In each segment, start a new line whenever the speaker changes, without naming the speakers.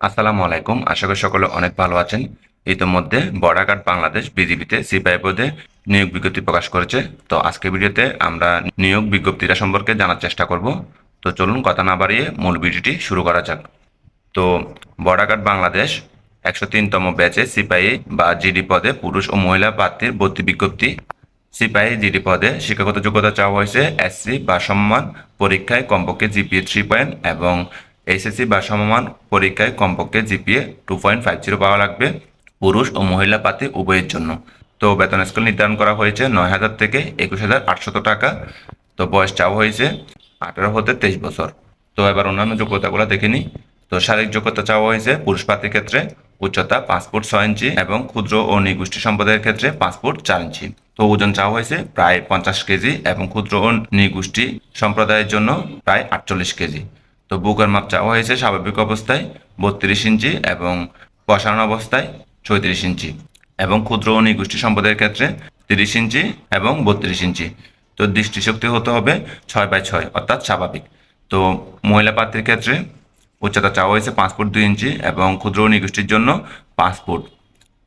আসসালামু আলাইকুম। আশা করি সকলে অনেক ভালো আছেন। ইতিমধ্যে বর্ডার গার্ড বাংলাদেশ বিজিবিতে সিপাহি পদে নিয়োগ বিজ্ঞপ্তি প্রকাশ করেছে। তো আজকে ভিডিওতে আমরা নিয়োগ বিজ্ঞপ্তিটা সম্পর্কে জানার চেষ্টা করব। তো চলুন কথা না বাড়িয়ে মূল ভিডিওটি শুরু করা যাক। তো বর্ডার বাংলাদেশ একশো তিনতম ব্যাচে সিপাহী বা জিডি পদে পুরুষ ও মহিলা প্রার্থীর ভর্তি বিজ্ঞপ্তি। সিপাহী জিডি পদে শিক্ষাগত যোগ্যতা চাওয়া হয়েছে এসসি বা সম্মান পরীক্ষায় কমপক্ষে জিপিএ থ্রি পয়েন্ট এবং এইচএসসি বা সমমান পরীক্ষায় কমপক্ষে GPA two point five zero পাওয়া লাগবে, পুরুষ ও মহিলা প্রার্থী উভয়ের জন্য। তো বেতন স্কেল নির্ধারণ করা হয়েছে নয় হাজার থেকে একুশ হাজার আটশত টাকা। তো বয়স চাওয়া হয়েছে আঠারো হতে তেইশ বছর। তো এবার অন্যান্য যোগ্যতাগুলো দেখে নিই। তো শারীরিক যোগ্যতা চাওয়া হয়েছে পুরুষ পাতির ক্ষেত্রে উচ্চতা পাঁচ ফুট ছয় ইঞ্চি এবং ক্ষুদ্র ও নিগোষ্ঠী সম্প্রদায়ের ক্ষেত্রে পাঁচ ফুট চার ইঞ্চি। তো ওজন চাওয়া হয়েছে প্রায় পঞ্চাশ কেজি এবং ক্ষুদ্র ও নিগোষ্ঠী সম্প্রদায়ের জন্য প্রায় আটচল্লিশ কেজি। তো বুকের মাপ চাওয়া হয়েছে স্বাভাবিক অবস্থায় বত্রিশ ইঞ্চি এবং প্রসারণ অবস্থায় চৌত্রিশ ইঞ্চি এবং ক্ষুদ্র ও নিগোষ্ঠী সম্পদের ক্ষেত্রে তিরিশ ইঞ্চি এবং বত্রিশ ইঞ্চি। তো দৃষ্টিশক্তি হতে হবে ছয় বাই ছয়, অর্থাৎ স্বাভাবিক। তো মহিলা প্রার্থীর ক্ষেত্রে উচ্চতা চাওয়া হয়েছে পাঁচ ফুট দুই ইঞ্চি এবং ক্ষুদ্র ও নিগোষ্ঠীর জন্য পাঁচ ফুট।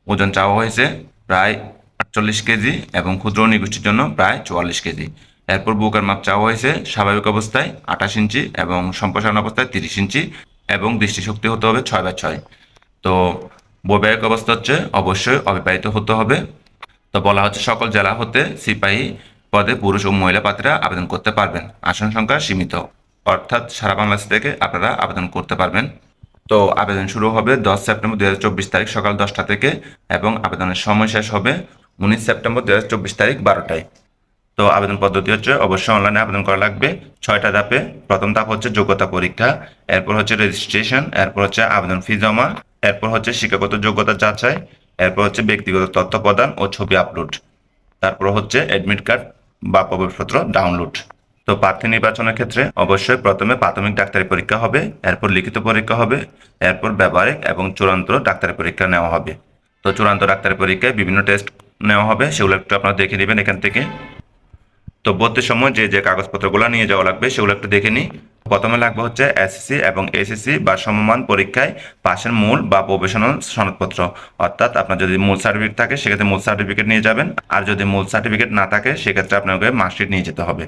ওজন চাওয়া হয়েছে প্রায় আটচল্লিশ কেজি এবং ক্ষুদ্র নিগোষ্ঠীর জন্য প্রায় চুয়াল্লিশ কেজি। এরপর বুকের মাপ চাওয়া হয়েছে স্বাভাবিক অবস্থায় আঠাশ ইঞ্চি এবং সম্প্রসারণ অবস্থায় তিরিশ ইঞ্চি এবং দৃষ্টিশক্তি হতে হবে ছয় বাই ছয়। তো বৈবাহিক অবস্থা হচ্ছে অবশ্যই অবিবাহিত হতে হবে। তো বলা হচ্ছে সকল জেলা হতে সিপাহী পদে পুরুষ ও মহিলা প্রার্থীরা আবেদন করতে পারবেন। আসন সংখ্যা সীমিত। অর্থাৎ সারা বাংলাদেশ থেকে আপনারা আবেদন করতে পারবেন। তো আবেদন শুরু হবে দশ সেপ্টেম্বর হাজার চব্বিশ তারিখ সকাল দশটা থেকে এবং আবেদনের সময় শেষ হবে উনিশ সেপ্টেম্বর হাজার চব্বিশ তারিখ বারোটায়। তো আবেদন পদ্ধতি হচ্ছে অবশ্যই অনলাইনে আবেদন করা লাগবে। ছয়টা ধাপে। প্রথম ধাপ হচ্ছে যোগ্যতা পরীক্ষা, এরপর হচ্ছে রেজিস্ট্রেশন এরপর হচ্ছে আবেদন ফি জমা, এরপর হচ্ছে শিক্ষাগত যোগ্যতা যাচাই, এরপর হচ্ছে ব্যক্তিগত তথ্য প্রদান ও ছবি আপলোড তারপর হচ্ছে অ্যাডমিট কার্ড বা প্রবেশপত্র ডাউনলোড তো প্রার্থী নির্বাচনের ক্ষেত্রে অবশ্যই প্রথমে প্রাথমিক ডাক্তারি পরীক্ষা হবে, এরপর লিখিত পরীক্ষা হবে, এরপর ব্যবহারিক এবং চূড়ান্ত ডাক্তারি পরীক্ষা নেওয়া হবে। তো চূড়ান্ত ডাক্তারি পরীক্ষায় বিভিন্ন টেস্ট নেওয়া হবে, সেগুলো একটু আপনারা দেখে নেবেন এখান থেকে। তো সময় যে যে কাগজপত্রগুলো নিয়ে যাওয়া লাগবে সেগুলো একটু দেখে নিই। প্রথমে লাগবে হচ্ছে এসএসসি এবং এসএসসি বা সমমান পরীক্ষায় পাশের মূল বা প্রবেশনাল সনদপত্র। অর্থাৎ আপনার যদি মূল সার্টিফিকেট থাকে, সেক্ষেত্রে মূল সার্টিফিকেট নিয়ে যাবেন। আর যদি মূল সার্টিফিকেট না থাকে, সেক্ষেত্রে আপনাকে মার্কশিট নিয়ে যেতে হবে।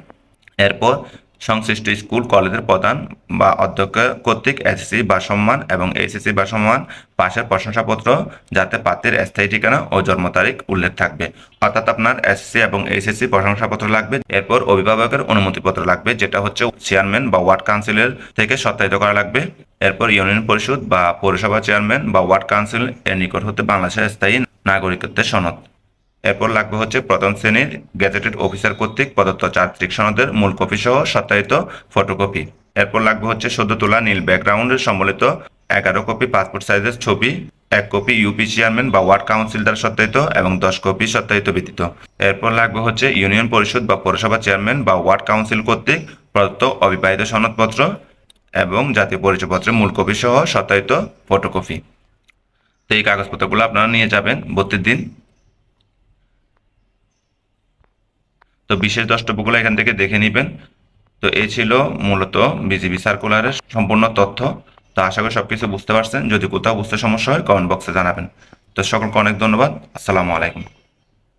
এরপর সংশ্লিষ্ট স্কুল, কলেজের প্রধান বা অধ্যক্ষ কর্তৃক এসএসসি বা সম্মান এবং এসএসসি বা সম্মান পাশের প্রশংসাপত্র যাতে প্রার্থীর স্থায়ী ঠিকানা ও জন্ম তারিখ উল্লেখ থাকবে। অর্থাৎ আপনার এসএসসি এবং এইচএসসি প্রশংসাপত্র লাগবে। এরপর অভিভাবকের অনুমতিপত্র লাগবে, যেটা হচ্ছে চেয়ারম্যান বা ওয়ার্ড কাউন্সিলের থেকে সত্যায়িত করা লাগবে। এরপর ইউনিয়ন পরিষদ বা পৌরসভা চেয়ারম্যান বা ওয়ার্ড কাউন্সিল এর নিকট হতে বাংলাদেশের স্থায়ী নাগরিকত্বের সনদ। এরপর লাগবে হচ্ছে প্রথম শ্রেণির গ্যাজেটেড অফিসার কর্তৃক প্রদত্ত চারিত্রিক সনদের মূল কপি সহ সত্যায়িত ফটোকপি এরপর লাগবে হচ্ছে সদ্য তোলা নীল ব্যাকগ্রাউন্ডের সম্বলিত এগারো কপি পাসপোর্ট সাইজের ছবি, এক কপি ইউপি চেয়ারম্যান বা ওয়ার্ড কাউন্সিল দ্বারা সত্যায়িত এবং দশ কপি সত্যায়িত ব্যতীত। এরপর লাগবে হচ্ছে ইউনিয়ন পরিষদ বা পৌরসভা চেয়ারম্যান বা ওয়ার্ড কাউন্সিল কর্তৃক প্রদত্ত অবিবাহিত সনদপত্র এবং জাতীয় পরিচয়পত্রের মূল কপি সহ সত্যায়িত ফটোকপি তো এই কাগজপত্রগুলো আপনারা নিয়ে যাবেন ভর্তির দিন তো বিশেষ দ্রষ্টব্যগুলো এখান থেকে দেখে নেবেন। তো এই ছিল মূলত বিজিবি সার্কুলারের সম্পূর্ণ তথ্য। তো আশা করি সব কিছু বুঝতে পারছেন। যদি কোথাও বুঝতে সমস্যা হয় কমেন্ট বক্সে জানাবেন। তো সকলকে অনেক ধন্যবাদ। আসসালামু আলাইকুম।